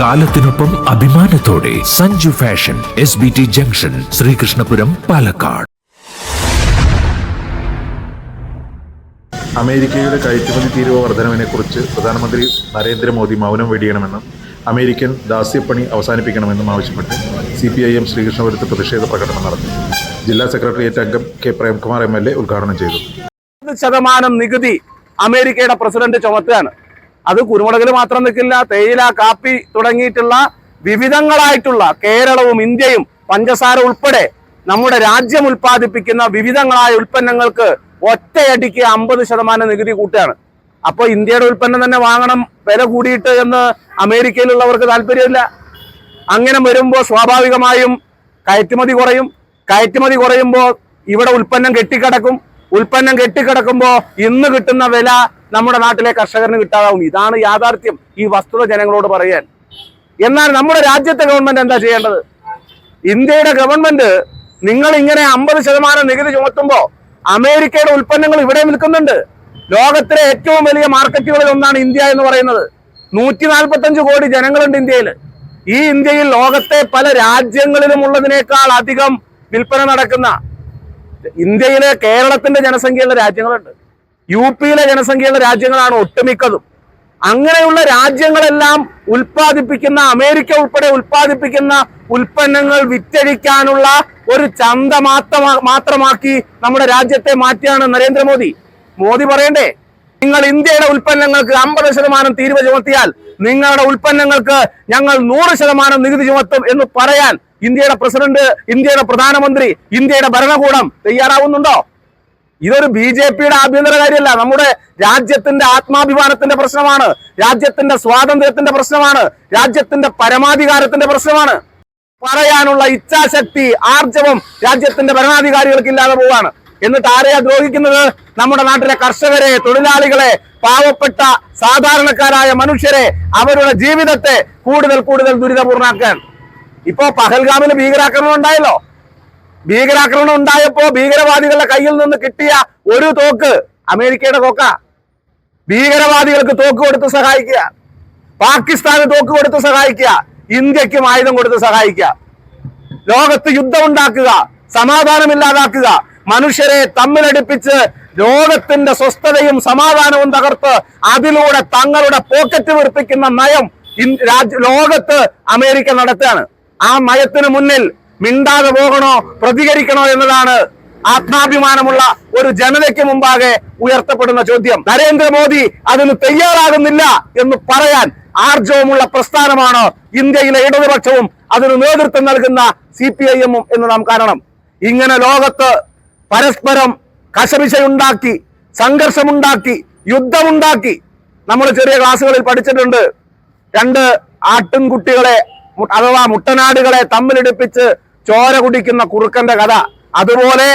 കാലത്തിനൊപ്പം അഭിമാനത്തോടെ Sanju fashion S B T junction Sreekrishnapuram Palakkad. അമേരിക്കയുടെ കയറ്റുമതി തീരുവ വർധനവിനെക്കുറിച്ച് പ്രധാനമന്ത്രി നരേന്ദ്രമോദി മൗനം വെടിയണമെന്നും അമേരിക്കൻ ദാസ്യപ്പണി അവസാനിപ്പിക്കണമെന്നും ആവശ്യപ്പെട്ട് സി പി ഐ എം ശ്രീകൃഷ്ണപുരത്ത് പ്രതിഷേധ പ്രകടനം നടത്തി. ജില്ലാ സെക്രട്ടേറിയറ്റ് അംഗം K Premkumar M L A ഉദ്ഘാടനം ചെയ്തു. ശതമാനം നികുതി അമേരിക്കയുടെ പ്രസിഡന്റ് ചുമത്തുകയാണ്. അത് കുരുമുളകിൽ മാത്രം നിൽക്കില്ല തേയില കാപ്പി തുടങ്ങിയിട്ടുള്ള വിവിധങ്ങളായിട്ടുള്ള കേരളവും ഇന്ത്യയും പഞ്ചസാര ഉൾപ്പെടെ നമ്മുടെ രാജ്യം ഉൽപ്പാദിപ്പിക്കുന്ന വിവിധങ്ങളായ ഉൽപ്പന്നങ്ങൾക്ക് ഒറ്റയടിക്ക് അമ്പത് ശതമാനം നികുതി കൂട്ടുകയാണ്. അപ്പൊ ഇന്ത്യയുടെ ഉൽപ്പന്നം തന്നെ വാങ്ങണം വില കൂടിയിട്ട് എന്ന് അമേരിക്കയിലുള്ളവർക്ക് താല്പര്യമില്ല. അങ്ങനെ വരുമ്പോൾ സ്വാഭാവികമായും കയറ്റുമതി കുറയും. കയറ്റുമതി കുറയുമ്പോൾ ഇവിടെ ഉൽപ്പന്നം കെട്ടിക്കിടക്കും. ഉൽപ്പന്നം കെട്ടിക്കിടക്കുമ്പോൾ ഇന്ന് കിട്ടുന്ന വില നമ്മുടെ നാട്ടിലെ കർഷകന് കിട്ടാതാവും. ഇതാണ് യാഥാർത്ഥ്യം. ഈ വസ്തുത ജനങ്ങളോട് പറയാൻ. എന്നാൽ നമ്മുടെ രാജ്യത്തെ ഗവൺമെന്റ് എന്താ ചെയ്യേണ്ടത്? ഇന്ത്യയുടെ ഗവൺമെന്റ് നിങ്ങൾ ഇങ്ങനെ അമ്പത് ശതമാനം നികുതി ചുമത്തുമ്പോൾ അമേരിക്കയുടെ ഉൽപ്പന്നങ്ങൾ ഇവിടെ നിൽക്കുന്നുണ്ട് ലോകത്തിലെ ഏറ്റവും വലിയ മാർക്കറ്റുകളിൽ ഒന്നാണ് ഇന്ത്യ എന്ന് പറയുന്നത്. നൂറ്റി നാൽപ്പത്തഞ്ച് കോടി ജനങ്ങളുണ്ട് ഇന്ത്യയിൽ. ഈ ഇന്ത്യയിൽ ലോകത്തെ പല രാജ്യങ്ങളിലും ഉള്ളതിനേക്കാൾ അധികം വിൽപ്പന നടക്കുന്ന ഇന്ത്യയിലെ കേരളത്തിന്റെ ജനസംഖ്യയുള്ള രാജ്യങ്ങളുണ്ട്. യു പിയിലെ ജനസംഖ്യയുള്ള രാജ്യങ്ങളാണ് ഒട്ടുമിക്കതും. അങ്ങനെയുള്ള രാജ്യങ്ങളെല്ലാം ഉൽപ്പാദിപ്പിക്കുന്ന അമേരിക്ക ഉൾപ്പെടെ ഉൽപ്പാദിപ്പിക്കുന്ന ഉൽപ്പന്നങ്ങൾ വിറ്റഴിക്കാനുള്ള ഒരു ചന്ത മാത്രമാ- മാത്രമാക്കി നമ്മുടെ രാജ്യത്തെ മാറ്റിയാണ് നരേന്ദ്രമോദി. മോദി പറയണ്ടേ നിങ്ങൾ ഇന്ത്യയുടെ ഉൽപ്പന്നങ്ങൾക്ക് അമ്പത് ശതമാനം തീരുവ ചുമത്തിയാൽ നിങ്ങളുടെ ഉൽപ്പന്നങ്ങൾക്ക് ഞങ്ങൾ നൂറ് ശതമാനം നികുതി ചുമത്തും എന്ന് പറയാൻ ഇന്ത്യയുടെ പ്രസിഡന്റ് ഇന്ത്യയുടെ പ്രധാനമന്ത്രി ഇന്ത്യയുടെ ഭരണകൂടം തയ്യാറാവുന്നുണ്ടോ? ഇതൊരു ബി ജെ പിയുടെ ആഭ്യന്തര കാര്യമല്ല. നമ്മുടെ രാജ്യത്തിന്റെ ആത്മാഭിമാനത്തിന്റെ പ്രശ്നമാണ്. രാജ്യത്തിന്റെ സ്വാതന്ത്ര്യത്തിന്റെ പ്രശ്നമാണ്. രാജ്യത്തിന്റെ പരമാധികാരത്തിന്റെ പ്രശ്നമാണ്. പറയാനുള്ള ഇച്ഛാശക്തി ആർജവം രാജ്യത്തിന്റെ ഭരണാധികാരികൾക്ക് ഇല്ലാതെ പോവാണ്. എന്നിട്ട് ആരെയാ ദ്രോഹിക്കുന്നത്? നമ്മുടെ നാട്ടിലെ കർഷകരെ തൊഴിലാളികളെ പാവപ്പെട്ട സാധാരണക്കാരായ മനുഷ്യരെ അവരുടെ ജീവിതത്തെ കൂടുതൽ കൂടുതൽ ദുരിതപൂർണാക്കാൻ ഇപ്പോ പഹൽഗാമിൽ ഭീകരാക്രമണം ഉണ്ടായല്ലോ. ഭീകരാക്രമണം ഉണ്ടായപ്പോ ഭീകരവാദികളുടെ കയ്യിൽ നിന്ന് കിട്ടിയ ഒരു തോക്ക് അമേരിക്കയുടെ തോക്ക. ഭീകരവാദികൾക്ക് തോക്ക് കൊടുത്ത് സഹായിക്കുക. പാകിസ്ഥാന് തോക്ക് കൊടുത്ത് സഹായിക്കുക. ഇന്ത്യക്കും ആയുധം കൊടുത്ത് സഹായിക്കുക. ലോകത്ത് യുദ്ധം ഉണ്ടാക്കുക സമാധാനമില്ലാതാക്കുക മനുഷ്യരെ തമ്മിലടിപ്പിച്ച് ലോകത്തിന്റെ സ്വസ്ഥതയും സമാധാനവും തകർത്ത് അതിലൂടെ തങ്ങളുടെ പോക്കറ്റ് വീർപ്പിക്കുന്ന നയം ലോകത്ത് അമേരിക്ക നടത്തുകയാണ്. ആ മയത്തിന് മുന്നിൽ മിണ്ടാതെ പോകണോ പ്രതികരിക്കണോ എന്നതാണ് ആത്മാഭിമാനമുള്ള ഒരു ജനതയ്ക്ക് മുമ്പാകെ ഉയർത്തപ്പെടുന്ന ചോദ്യം. നരേന്ദ്രമോദി അതിന് തയ്യാറാകുന്നില്ല എന്ന് പറയാൻ ആർജവുമുള്ള പ്രസ്ഥാനമാണ് ഇന്ത്യയിലെ ഇടതുപക്ഷവും അതിന് നേതൃത്വം നൽകുന്ന സി പി ഐ എമ്മും എന്ന് നാം കാരണം ഇങ്ങനെ ലോകത്ത് പരസ്പരം കശപിശയുണ്ടാക്കി സംഘർഷമുണ്ടാക്കി യുദ്ധമുണ്ടാക്കി നമ്മൾ ചെറിയ ക്ലാസ്സുകളിൽ പഠിച്ചിട്ടുണ്ട്. രണ്ട് ആട്ടിൻകുട്ടികളെ അഥവാ മുട്ടനാടുകളെ തമ്മിലിടിപ്പിച്ച് ചോര കുടിക്കുന്ന കുറുക്കന്റെ കഥ. അതുപോലെ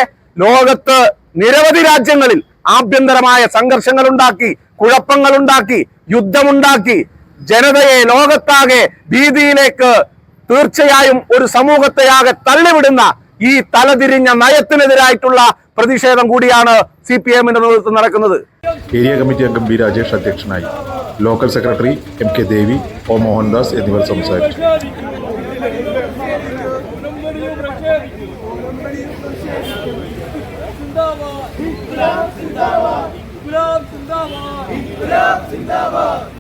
ലോകത്ത് നിരവധി രാജ്യങ്ങളിൽ ആഭ്യന്തരമായ സംഘർഷങ്ങൾ ഉണ്ടാക്കി കുഴപ്പങ്ങൾ ഉണ്ടാക്കി യുദ്ധമുണ്ടാക്കി. ജനതയെ ലോകത്താകെ ഭീതിയിലേക്ക് തീർച്ചയായും ഒരു സമൂഹത്തെയാകെ തള്ളിവിടുന്ന ഈ തലതിരിഞ്ഞ നയത്തിനെതിരായിട്ടുള്ള പ്രതിഷേധം കൂടിയാണ് സി പി എമ്മിന്റെ നേതൃത്വം നടക്കുന്നത്. ഏരിയ കമ്മിറ്റി അംഗം ബി രാജേഷ് അധ്യക്ഷനായി. Local secretary M K Devi O Mohandas എന്നിവർ സംസാരിച്ചു. സിന്ദാബാദ്. ഗുലാബ് സിന്ദാബാദ്. ഗുലാബ് സിന്ദാബാദ്.